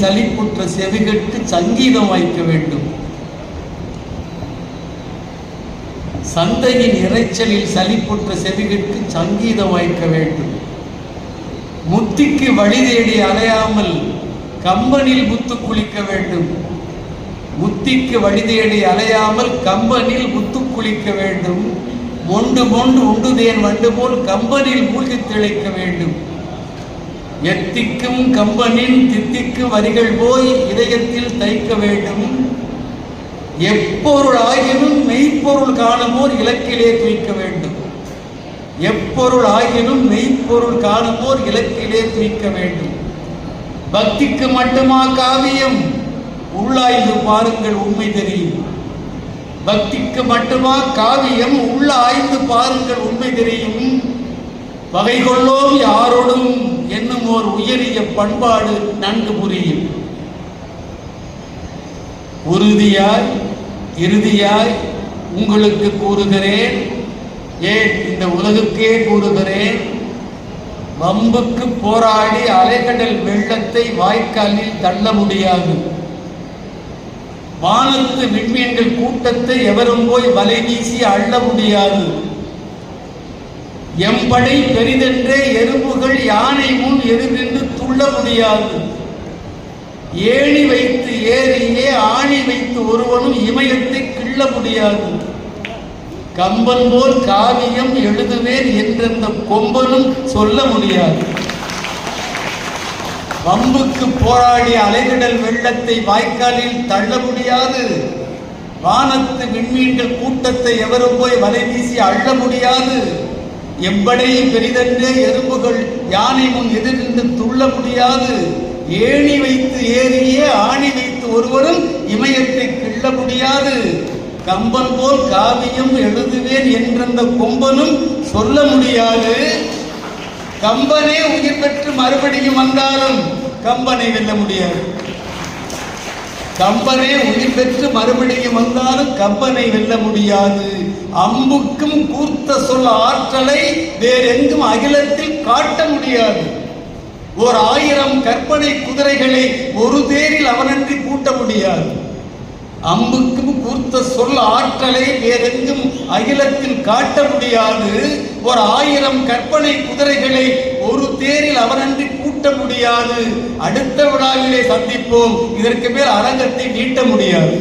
சலிப்புற்ற செவிகட்டு சங்கீதம் வாய்க்க வேண்டும். சந்தையின் இறைச்சலில் சலிப்புற்ற செவிகட்டு சங்கீதம் வாய்க்க வேண்டும். முத்திக்கு வழி தேடி அலையாமல் கம்பனில் முத்து குளிக்க வேண்டும். முத்திக்கு வழி தேடி அலையாமல் கம்பனில் முத்து குளிக்க வேண்டும். மொண்டு மொண்டு உண்டுதேன் வண்டு போல் கம்பனில் மூழ்கி திளைக்க வேண்டும். எத்திக்கும் கம்பனின் தித்திக்கு வரிகள் போய் இதயத்தில் தைக்க வேண்டும். எப்பொருள் ஆகினும் மெய்ப்பொருள் காணுமோர் இலக்கிலே துய்க்க வேண்டும். எப்பொருள் ஆகினும் மெய்ப்பொருள் காணுமோர் இலக்கிலே துய்க்க வேண்டும். பக்திக்கு மட்டுமா காவியம்? உள்ளாய்ந்து பாருங்கள் உண்மை தெரியும். பக்திக்கு மட்டுமா காவியம்? உள்ள ஆய்ந்து பாருங்கள் உண்மை தெரியும். வகை கொள்ளோம் யாரோடும்? என்னும் ஓர் உயரிய பண்பாடு நன்கு புரியும். உறுதியாய் இறுதியாய் உங்களுக்கு கூறுகிறேன் ஏன் இந்த உலகுக்கே கூறுகிறேன்? வம்புக்கு போராடி அலைகடல் வெள்ளத்தை வாய்க்காலில் தள்ள முடியாது. வானத்து விண்மீன்கள் கூட்டத்தை எவரும் போய் வலை வீசி அள்ள முடியாது. எம்படை பெரிதென்றே எறும்புகள் யானை முன் எதிர்நின்று துள்ள முடியாது ஏணி வைத்து ஏறியே ஆணி வைத்து ஒருவனும் இமயத்தை கிள்ள முடியாது. கம்பன் போல் காவியம் எழுதுவேன் என்றெந்த கொம்பனும் சொல்ல முடியாது. வம்புக்கு போராடி அலைகடல் வெள்ளத்தை வாய்க்காலில் தள்ள முடியாது. வானத்து விண்மீன்கள் கூட்டத்தை எவரும் போய் வலை வீசி அள்ள முடியாது. எம்படை பெரிதென்றே எறும்புகள் யானை முன் எதிர்ந்து துள்ள முடியாது. ஏணி வைத்து ஏறியே ஆணி வைத்து ஒருவரும் இமயத்தை கிள்ள முடியாது. கம்பன் போல் காவியம் எழுதுவேன் என்றந்த கொம்பனும் சொல்ல முடியாது. கம்பனே உயிர் பெற்று மறுபடியும் வந்தாலும் கம்பனை வெல்ல முடியாது. கம்பனே உயிர் பெற்று மறுபடியும் வந்தாலும் கம்பனை வெல்ல முடியாது. அம்புக்கும் கூர்த்து கொண்டுள்ள ஆற்றலை வேறெங்கும் அகிலத்தில் காட்ட முடியாது. ஓர் ஆயிரம் கற்பனை குதிரைகளை ஒரு தேரில் அவனன்றி கூட்ட முடியாது. அம்புக்கும் கூர்த்த சொல் ஆற்றலை வேறெங்கும் அகிலத்தில் காட்ட முடியாது. ஒரு ஆயிரம் கற்பனை குதிரைகளை ஒரு தேரில் அவனன்றி கூட்ட முடியாது. அடுத்த விழாவிலே சந்திப்போம். இதற்கு மேல் அரங்கத்தை நீட்ட முடியாது.